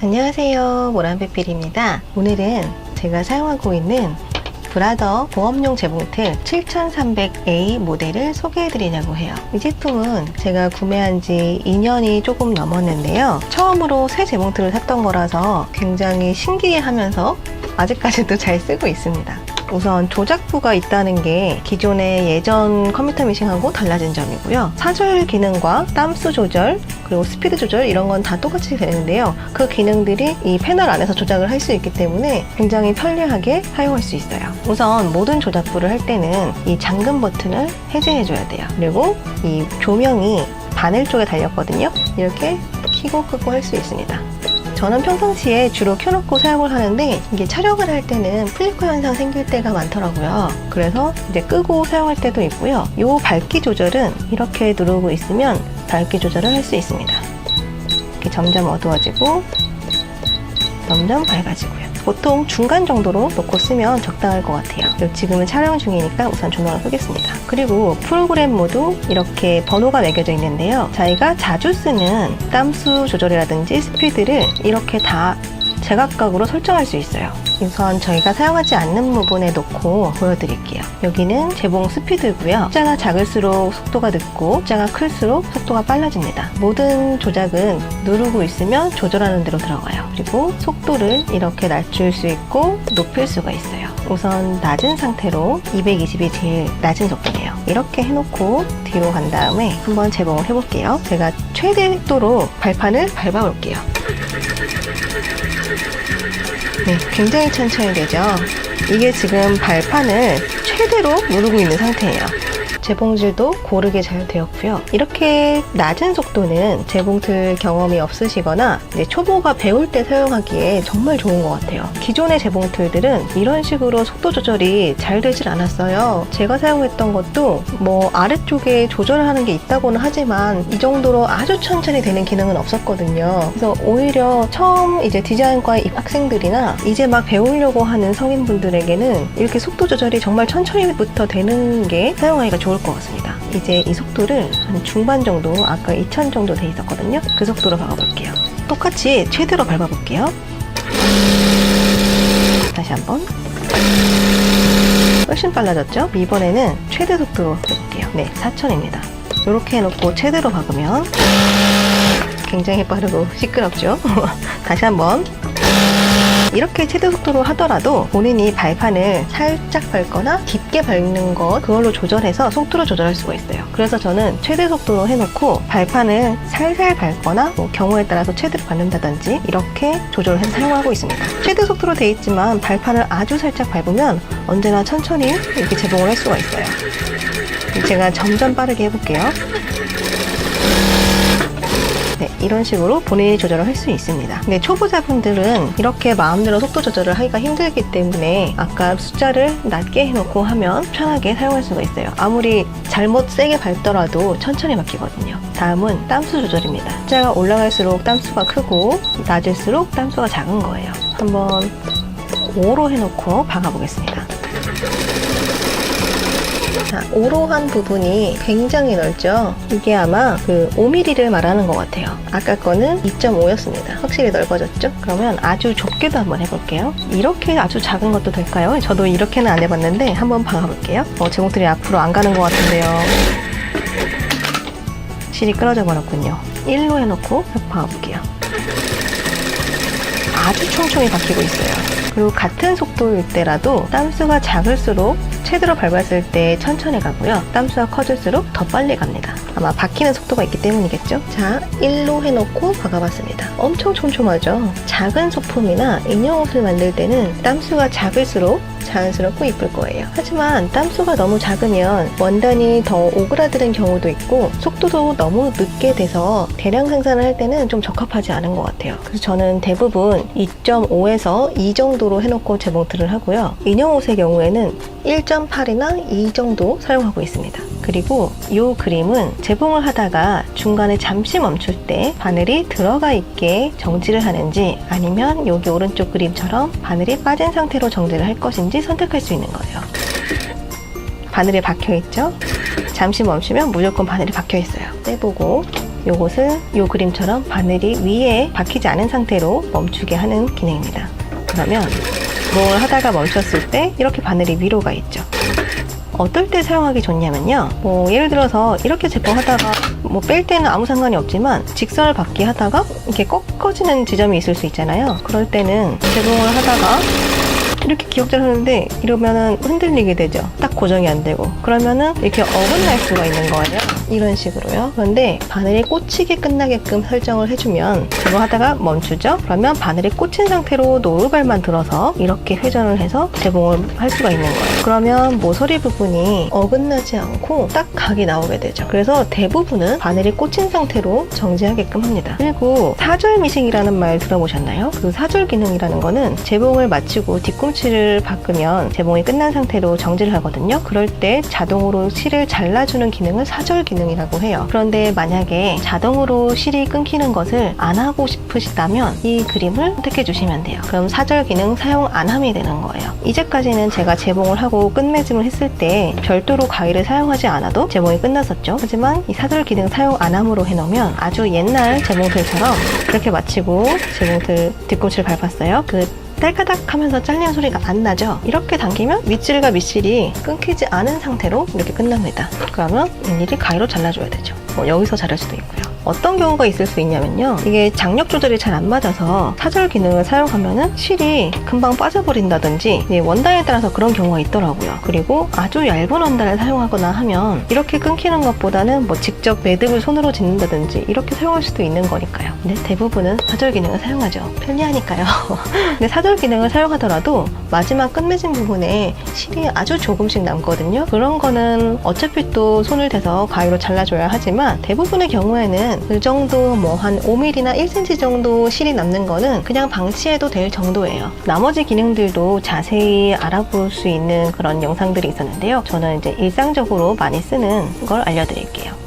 안녕하세요. 모란페필입니다. 오늘은 제가 사용하고 있는 브라더 보험용 재봉틀 7300A 모델을 소개해 드리려고 해요. 이 제품은 제가 구매한 지 2년이 조금 넘었는데요. 처음으로 새 재봉틀을 샀던 거라서 굉장히 신기해 하면서 아직까지도 잘 쓰고 있습니다 우선 조작부가 있다는 게 기존의 예전 컴퓨터 미싱하고 달라진 점이고요. 사절 기능과 땀수 조절, 그리고 스피드 조절 이런 건 다 똑같이 되는데요. 그 기능들이 이 패널 안에서 조작을 할 수 있기 때문에 굉장히 편리하게 사용할 수 있어요. 우선 모든 조작부를 할 때는 이 잠금 버튼을 해제해줘야 돼요. 그리고 이 조명이 바늘 쪽에 달렸거든요. 이렇게 켜고 끄고 할 수 있습니다. 저는 평상시에 주로 켜놓고 사용을 하는데 이게 촬영을 할 때는 플리커 현상 생길 때가 많더라고요. 그래서 이제 끄고 사용할 때도 있고요. 이 밝기 조절은 이렇게 누르고 있으면 밝기 조절을 할 수 있습니다. 이렇게 점점 어두워지고 점점 밝아지고요. 보통 중간 정도로 놓고 쓰면 적당할 것 같아요. 지금은 촬영 중이니까 우선 조명을 끄겠습니다. 그리고 프로그램 모두 이렇게 번호가 매겨져 있는데요. 저희가 자주 쓰는 땀수 조절이라든지 스피드를 이렇게 다 제각각으로 설정할 수 있어요. 우선 저희가 사용하지 않는 부분에 놓고 보여드릴게요. 여기는 재봉 스피드고요. 숫자가 작을수록 속도가 늦고 숫자가 클수록 속도가 빨라집니다. 모든 조작은 누르고 있으면 조절하는 대로 들어가요. 그리고 속도를 이렇게 낮출 수 있고 높일 수가 있어요. 우선 낮은 상태로 220이 제일 낮은 속도예요. 이렇게 해놓고 뒤로 간 다음에 한번 재봉을 해볼게요. 제가 최대 속도로 발판을 밟아볼게요. 네, 굉장히 천천히 되죠. 이게 지금 발판을 최대로 누르고 있는 상태예요. 재봉질도 고르게 잘 되었고요. 이렇게 낮은 속도는 재봉틀 경험이 없으시거나 초보가 배울 때 사용하기에 정말 좋은 것 같아요. 기존의 재봉틀들은 이런 식으로 속도 조절이 잘 되질 않았어요. 제가 사용했던 것도 뭐 아래쪽에 조절하는 게 있다고는 하지만 이 정도로 아주 천천히 되는 기능은 없었거든요. 그래서 오히려 처음 이제 디자인과 학생들이나 이제 막 배우려고 하는 성인분들에게는 이렇게 속도 조절이 정말 천천히부터 되는 게 사용하기가 좋을 것 같습니다. 이제 이 속도를 한 중반 정도, 아까 2000 정도 돼 있었거든요. 그 속도로 박아볼게요. 똑같이 최대로 밟아볼게요. 다시 한번. 훨씬 빨라졌죠? 이번에는 최대 속도로 해볼게요. 네, 4000입니다. 이렇게 해놓고 최대로 박으면 굉장히 빠르고 시끄럽죠? 다시 한번. 이렇게 최대 속도로 하더라도 본인이 발판을 살짝 밟거나 깊게 밟는 것 그걸로 조절해서 속도를 조절할 수가 있어요. 그래서 저는 최대 속도로 해놓고 발판을 살살 밟거나 뭐 경우에 따라서 최대로 밟는다든지 이렇게 조절해서 사용하고 있습니다. 최대 속도로 돼 있지만 발판을 아주 살짝 밟으면 언제나 천천히 이렇게 재봉을 할 수가 있어요. 제가 점점 빠르게 해볼게요. 네, 이런 식으로 본인이 조절을 할 수 있습니다. 근데 초보자분들은 이렇게 마음대로 속도 조절을 하기가 힘들기 때문에 아까 숫자를 낮게 해놓고 하면 편하게 사용할 수가 있어요. 아무리 잘못 세게 밟더라도 천천히 바뀌거든요. 다음은 땀수 조절입니다. 숫자가 올라갈수록 땀수가 크고 낮을수록 땀수가 작은 거예요. 한번 5로 해놓고 박아보겠습니다. 자, 오로한 부분이 굉장히 넓죠? 이게 아마 그 5mm를 말하는 것 같아요. 아까 거는 2.5였습니다. 확실히 넓어졌죠? 그러면 아주 좁게도 한번 해볼게요. 이렇게 아주 작은 것도 될까요? 저도 이렇게는 안 해봤는데 한번 박아볼게요. 어, 제목들이 앞으로 안 가는 것 같은데요. 실이 끊어져 버렸군요. 1로 해놓고 박아볼게요. 아주 총총히 박히고 있어요. 그리고 같은 속도일 때라도 땀수가 작을수록 최대로 밟았을 때 천천히 가고요. 땀수가 커질수록 더 빨리 갑니다. 아마 박히는 속도가 있기 때문이겠죠? 자, 1로 해놓고 박아봤습니다. 엄청 촘촘하죠? 작은 소품이나 인형 옷을 만들 때는 땀수가 작을수록 자연스럽고 이쁠 거예요. 하지만 땀수가 너무 작으면 원단이 더 오그라드는 경우도 있고 속도도 너무 늦게 돼서 대량 생산을 할 때는 좀 적합하지 않은 것 같아요. 그래서 저는 대부분 2.5에서 2 정도로 해놓고 재봉틀을 하고요. 인형 옷의 경우에는 1.8이나 2 정도 사용하고 있습니다. 그리고 이 그림은 재봉을 하다가 중간에 잠시 멈출 때 바늘이 들어가 있게 정지를 하는지 아니면 여기 오른쪽 그림처럼 바늘이 빠진 상태로 정지를 할 것인지 선택할 수 있는 거예요. 바늘이 박혀 있죠? 잠시 멈추면 무조건 바늘이 박혀 있어요. 떼보고 요것을 요 그림처럼 바늘이 위에 박히지 않은 상태로 멈추게 하는 기능입니다. 그러면 뭘 하다가 멈췄을 때 이렇게 바늘이 위로 가 있죠. 어떨 때 사용하기 좋냐면요. 뭐 예를 들어서 이렇게 제거하다가 뭐 뺄 때는 아무 상관이 없지만 직선을 받기 하다가 이렇게 꺾어지는 지점이 있을 수 있잖아요. 그럴 때는 제공을 하다가 이렇게 기억자를 하는데 이러면은 흔들리게 되죠. 딱 고정이 안 되고 그러면은 이렇게 어긋날 수가 있는 거예요. 이런 식으로요. 그런데 바늘이 꽂히게 끝나게끔 설정을 해주면 제거 하다가 멈추죠. 그러면 바늘이 꽂힌 상태로 노루발만 들어서 이렇게 회전을 해서 제공을 할 수가 있는 거예요. 그러면 모서리 부분이 어긋나지 않고 딱 각이 나오게 되죠. 그래서 대부분은 바늘이 꽂힌 상태로 정지하게끔 합니다. 그리고 사절 미싱이라는 말 들어보셨나요? 그 사절 기능이라는 거는 재봉을 마치고 뒤꿈치를 바꾸면 재봉이 끝난 상태로 정지를 하거든요. 그럴 때 자동으로 실을 잘라주는 기능을 사절 기능이라고 해요. 그런데 만약에 자동으로 실이 끊기는 것을 안 하고 싶으시다면 이 그림을 선택해 주시면 돼요. 그럼 사절 기능 사용 안 함이 되는 거예요. 이제까지는 제가 재봉을 하고 끝맺음을 했을 때 별도로 가위를 사용하지 않아도 재봉이 끝났었죠. 하지만 이 사절 기능 사용 안 함으로 해놓으면 아주 옛날 재봉틀처럼 이렇게 마치고 재봉틀 뒤꿈치를 밟았어요. 그 딸까닥 하면서 잘리는 소리가 안 나죠? 이렇게 당기면 윗줄과 밑줄이 끊기지 않은 상태로 이렇게 끝납니다. 그러면 일일이 가위로 잘라줘야 되죠. 뭐 여기서 자를 수도 있고요. 어떤 경우가 있을 수 있냐면요. 이게 장력 조절이 잘 안 맞아서 사절 기능을 사용하면은 실이 금방 빠져버린다든지 원단에 따라서 그런 경우가 있더라고요. 그리고 아주 얇은 원단을 사용하거나 하면 이렇게 끊기는 것보다는 뭐 직접 매듭을 손으로 짓는다든지 이렇게 사용할 수도 있는 거니까요. 근데 대부분은 사절 기능을 사용하죠. 편리하니까요. 근데 사절 기능을 사용하더라도 마지막 끝맺은 부분에 실이 아주 조금씩 남거든요. 그런 거는 어차피 또 손을 대서 가위로 잘라줘야 하지만 대부분의 경우에는 그 정도 뭐 한 5mm나 1cm 정도 실이 남는 거는 그냥 방치해도 될 정도예요. 나머지 기능들도 자세히 알아볼 수 있는 그런 영상들이 있었는데요. 저는 이제 일상적으로 많이 쓰는 걸 알려드릴게요.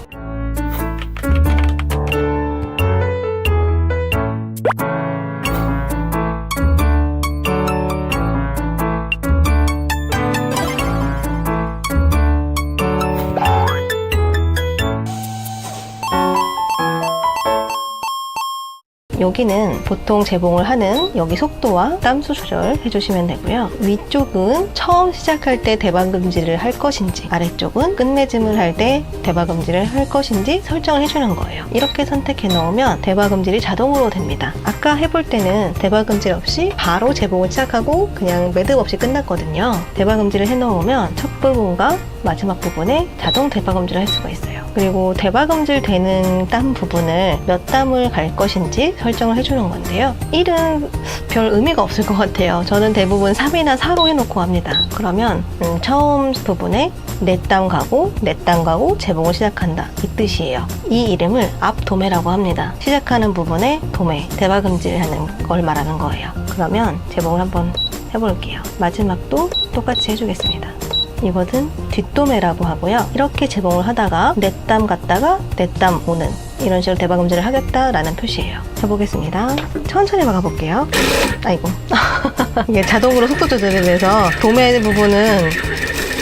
여기는 보통 재봉을 하는 여기 속도와 땀수 조절 해주시면 되고요. 위쪽은 처음 시작할 때 대박금지를 할 것인지 아래쪽은 끝맺음을 할 때 대박금지를 할 것인지 설정을 해주는 거예요. 이렇게 선택해 놓으면 대박금질이 자동으로 됩니다. 아까 해볼 때는 대박금질 없이 바로 재봉을 시작하고 그냥 매듭 없이 끝났거든요. 대박금질을 해놓으면 첫 부분과 마지막 부분에 자동 대박음질을 할 수가 있어요. 그리고 대박음질 되는 땀 부분을 몇 땀을 갈 것인지 설정을 해주는 건데요. 1은 별 의미가 없을 것 같아요. 저는 대부분 3이나 4로 해놓고 합니다. 그러면 음, 처음 부분에 4땀 가고 4땀 가고 재봉을 시작한다 이 뜻이에요. 이 이름을 앞 도매라고 합니다. 시작하는 부분에 도매, 대박음질 하는 걸 말하는 거예요. 그러면 재봉을 한번 해볼게요. 마지막도 똑같이 해주겠습니다. 이것은 뒷도매라고 하고요. 이렇게 재봉을 하다가 내땀 갔다가 내땀 오는 이런 식으로 대박 음질을 하겠다라는 표시예요. 해보겠습니다. 천천히 막아볼게요. 아이고. 이게 자동으로 속도 조절이 돼서 도매 부분은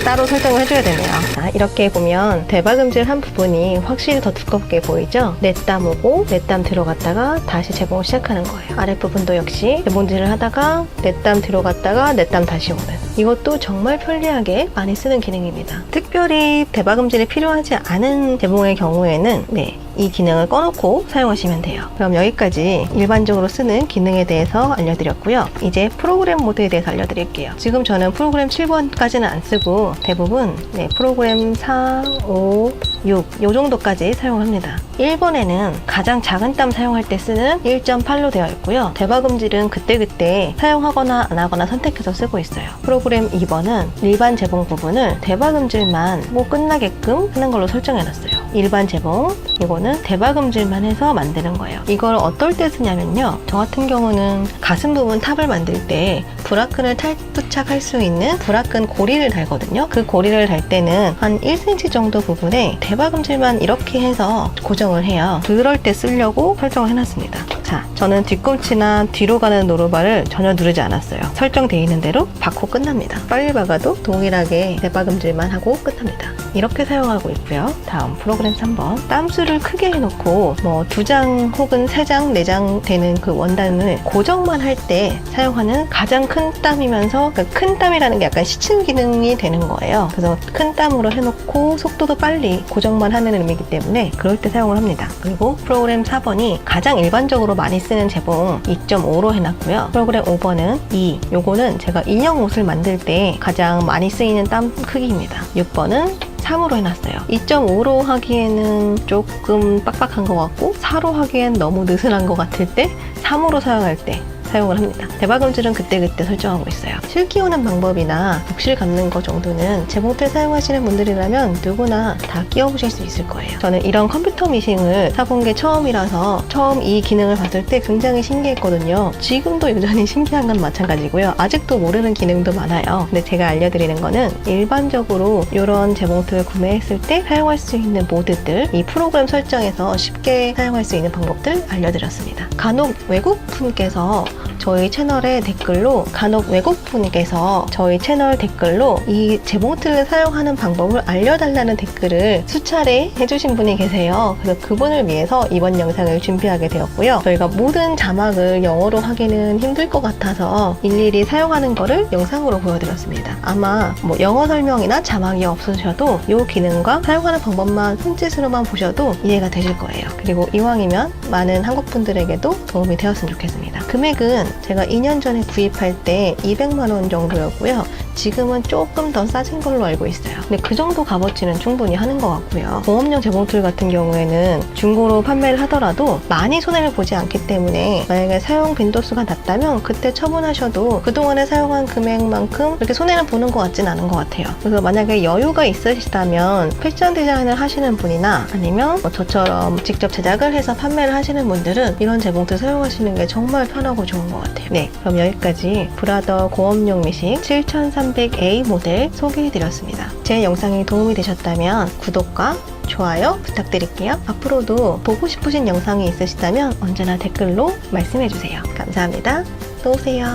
따로 설정을 해줘야 되네요. 자, 이렇게 보면 대박음질 한 부분이 확실히 더 두껍게 보이죠? 내땀 오고 내땀 들어갔다가 다시 재봉을 시작하는 거예요. 아랫부분도 역시 재봉질을 하다가 내땀 들어갔다가 내땀 다시 오는 이것도 정말 편리하게 많이 쓰는 기능입니다. 특별히 대박음질이 필요하지 않은 재봉의 경우에는 네, 이 기능을 꺼놓고 사용하시면 돼요. 그럼 여기까지 일반적으로 쓰는 기능에 대해서 알려드렸고요. 이제 프로그램 모드에 대해서 알려드릴게요. 지금 저는 프로그램 7번까지는 안 쓰고 대부분 네, 프로그램 4, 5, 6, 요 정도까지 사용합니다. 1번에는 가장 작은 땀 사용할 때 쓰는 1.8로 되어 있고요. 대박음질은 그때그때 사용하거나 안 하거나 선택해서 쓰고 있어요. 프로그램 2번은 일반 재봉 부분을 대박음질만 뭐 끝나게끔 하는 걸로 설정해 놨어요. 일반 재봉, 이거는 대박음질만 해서 만드는 거예요. 이걸 어떨 때 쓰냐면요. 저 같은 경우는 가슴 부분 탑을 만들 때 브라큰을 탈부착할 수 있는 브라큰 고리를 달거든요. 그 고리를 달 때는 한 1cm 정도 부분에 대박음질만 이렇게 해서 고정을 해요. 그럴 때 쓰려고 설정을 해놨습니다. 자, 저는 뒤꿈치나 뒤로 가는 노루발을 전혀 누르지 않았어요. 설정되어 있는 대로 박고 끝납니다. 빨리 박아도 동일하게 대박음질만 하고 끝납니다. 이렇게 사용하고 있고요. 다음 프로 그램 3번. 땀수를 크게 해놓고 뭐 두 장 혹은 세 장, 네 장 되는 그 원단을 고정만 할 때 사용하는 가장 큰 땀이면서 그큰 땀이라는 게 약간 시침 기능이 되는 거예요. 그래서 큰 땀으로 해놓고 속도도 빨리 고정만 하는 의미이기 때문에 그럴 때 사용을 합니다. 그리고 프로그램 4번이 가장 일반적으로 많이 쓰는 재봉 2.5로 해놨고요. 프로그램 5번은 2. 요거는 제가 인형 옷을 만들 때 가장 많이 쓰이는 땀 크기입니다. 6번은 3으로 해놨어요. 2.5로 하기에는 조금 빡빡한 것 같고 4로 하기엔 너무 느슨한 것 같을 때 3으로 사용할 때 사용을 합니다. 대박음질은 그때그때 설정하고 있어요. 실 끼우는 방법이나 욕실 감는 거 정도는 재봉틀 사용하시는 분들이라면 누구나 다 끼워보실 수 있을 거예요. 저는 이런 컴퓨터 미싱을 사본 게 처음이라서 처음 이 기능을 봤을 때 굉장히 신기했거든요. 지금도 여전히 신기한 건 마찬가지고요. 아직도 모르는 기능도 많아요. 근데 제가 알려드리는 거는 일반적으로 이런 재봉틀을 구매했을 때 사용할 수 있는 모드들, 이 프로그램 설정에서 쉽게 사용할 수 있는 방법들 알려드렸습니다. 간혹 외국 분께서 저희 채널에 댓글로 간혹 외국분께서 저희 채널 댓글로 이 재봉틀을 사용하는 방법을 알려달라는 댓글을 수차례 해주신 분이 계세요. 그래서 그분을 위해서 이번 영상을 준비하게 되었고요. 저희가 모든 자막을 영어로 하기는 힘들 것 같아서 일일이 사용하는 거를 영상으로 보여드렸습니다. 아마 뭐 영어 설명이나 자막이 없으셔도 이 기능과 사용하는 방법만 손짓으로만 보셔도 이해가 되실 거예요. 그리고 이왕이면 많은 한국 분들에게도 도움이 되었으면 좋겠습니다. 금액은 제가 2년 전에 구입할 때 200만 원 정도였고요. 지금은 조금 더 싸진 걸로 알고 있어요. 근데 그 정도 값어치는 충분히 하는 것 같고요. 보험용 재봉틀 같은 경우에는 중고로 판매를 하더라도 많이 손해를 보지 않기 때문에 만약에 사용 빈도수가 낮다면 그때 처분하셔도 그동안에 사용한 금액만큼 그렇게 손해를 보는 것 같진 않은 것 같아요. 그래서 만약에 여유가 있으시다면 패션 디자인을 하시는 분이나 아니면 뭐 저처럼 직접 제작을 해서 판매를 하시는 분들은 이런 재봉틀 사용하시는 게 정말 편하고 좋은 것 같아요. 네, 그럼 여기까지 브라더 고업용 미식 7300A 모델 소개해드렸습니다. 제 영상이 도움이 되셨다면 구독과 좋아요 부탁드릴게요. 앞으로도 보고 싶으신 영상이 있으시다면 언제나 댓글로 말씀해주세요. 감사합니다. 또 오세요.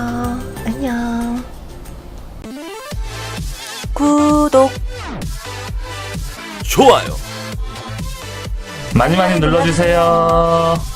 안녕. 구독 좋아요. 많이 많이 눌러주세요.